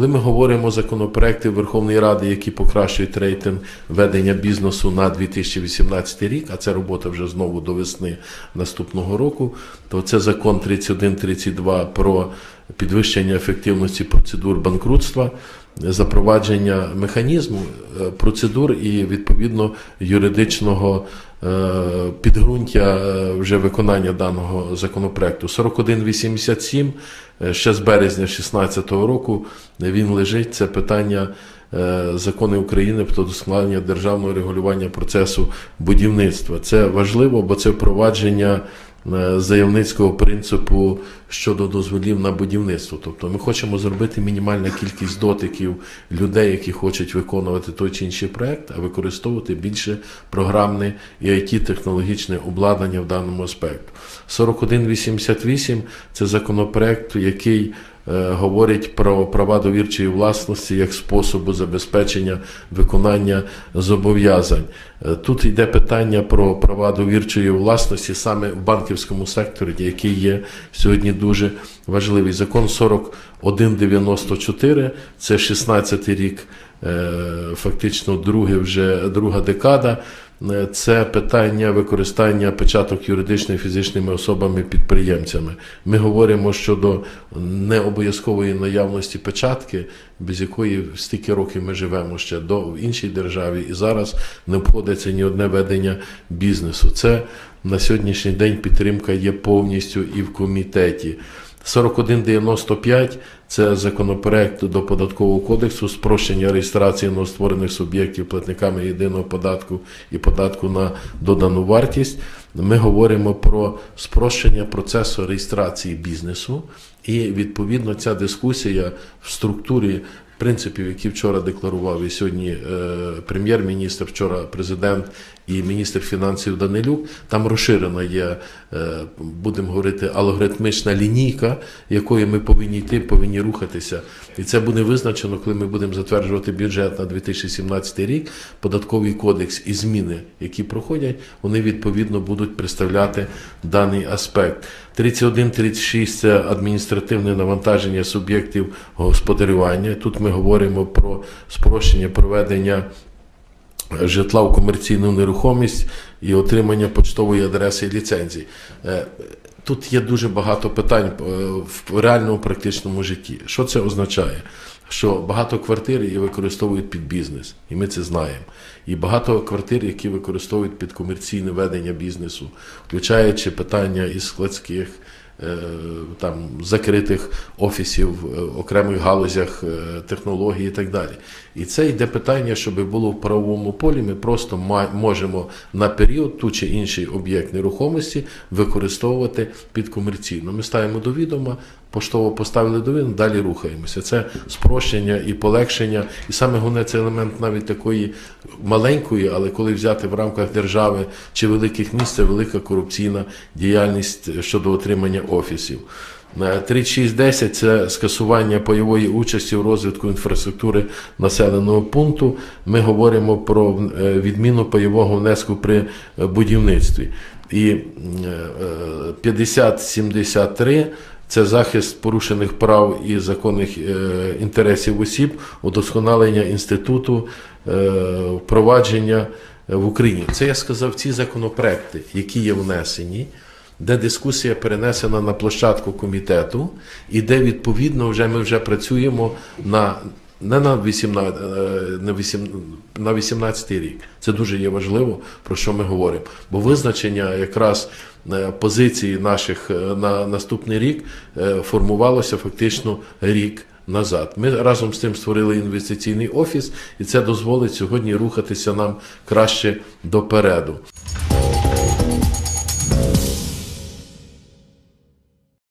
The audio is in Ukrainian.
Коли ми говоримо законопроекти Верховної Ради, які покращують рейтинг ведення бізнесу на 2018 рік, а це робота вже знову до весни наступного року, то це закон 3132 про підвищення ефективності процедур банкрутства, запровадження механізму е, процедур і відповідно юридичного е, підґрунтя е, вже виконання даного законопроекту. 4187 е, ще з березня 2016 року він лежить. Це питання закони України про досконалення державного регулювання процесу будівництва. Це важливо, бо це впровадження заявницького принципу щодо дозволів на будівництво. Тобто ми хочемо зробити мінімальну кількість дотиків людей, які хочуть виконувати той чи інший проект, а використовувати більше програмне і it технологічне обладнання в даному аспекту. 4188 це законопроект, який е, говорить про права довірчої власності як способу забезпечення виконання зобов'язань. Е, Тут йде питання про права довірчої власності саме в банківському секторі, який є сьогодні дуже важливий. Закон 4194, це 16 рік, е, фактично друге вже друга декада. Е, Це питання використання печаток юридичними фізичними особами-підприємцями. Ми говоримо щодо необов'язкової наявності печатки, без якої стільки років ми живемо ще до в іншій державі, і зараз не обходиться ні одне ведення бізнесу. Це на сьогоднішній день підтримка є повністю і в комітеті. 4195 це законопроект до податкового кодексу спрощення реєстрації новостворених суб'єктів платниками єдиного податку і податку на додану вартість. Ми говоримо про спрощення процесу реєстрації бізнесу, і відповідно ця дискусія в структурі принципів, які вчора декларував і сьогодні е, прем'єр-міністр, вчора президент і міністр фінансів Данилюк. Там розширена є, е, будемо говорити, алгоритмічна лінійка, якою ми повинні йти, повинні рухатися. І це буде визначено, коли ми будемо затверджувати бюджет на 2017 рік. Податковий кодекс і зміни, які проходять, вони відповідно будуть представляти даний аспект. 31-36 – це адміністративне навантаження суб'єктів господарювання. Тут ми говоримо про спрощення проведення житла в комерційну нерухомість і отримання почтової адреси і ліцензій. Е, Тут є дуже багато питань е, в реальному практичному житті. Що це означає? Що багато квартир її використовують під бізнес, і ми це знаємо. І багато квартир, які використовують під комерційне ведення бізнесу, включаючи питання із складських, там закритих офісів, е, окремих галузях е, технологій і так далі. І це йде питання, щоб було в правовому полі. Ми просто можемо на період ту чи інший об'єкт нерухомості використовувати під комерційно. Ми ставимо до відома, поштово поставили до відома, далі рухаємося. Це спрощення і полегшення, і саме головне це елемент навіть такої маленької, але коли взяти в рамках держави чи великих міст, це велика корупційна діяльність щодо отримання офісів. Е, 3610 – це скасування пайової участі в розвитку інфраструктури населеного пункту. Ми говоримо про е, відміну пайового внеску при е, будівництві. І е, е, 5073 – це захист порушених прав і законних е, інтересів осіб, удосконалення інституту, е, впровадження в Україні. Це я сказав ці законопроекти, які є внесені де дискусія перенесена на площадку комітету, і де відповідно вже ми вже працюємо на не на 18, е, на 8, на 18 рік. Це дуже є важливо, про що ми говоримо. Бо визначення якраз е, позиції наших е, на наступний рік формувалося фактично рік. Назад ми разом з тим створили інвестиційний офіс, і це дозволить сьогодні рухатися нам краще допереду.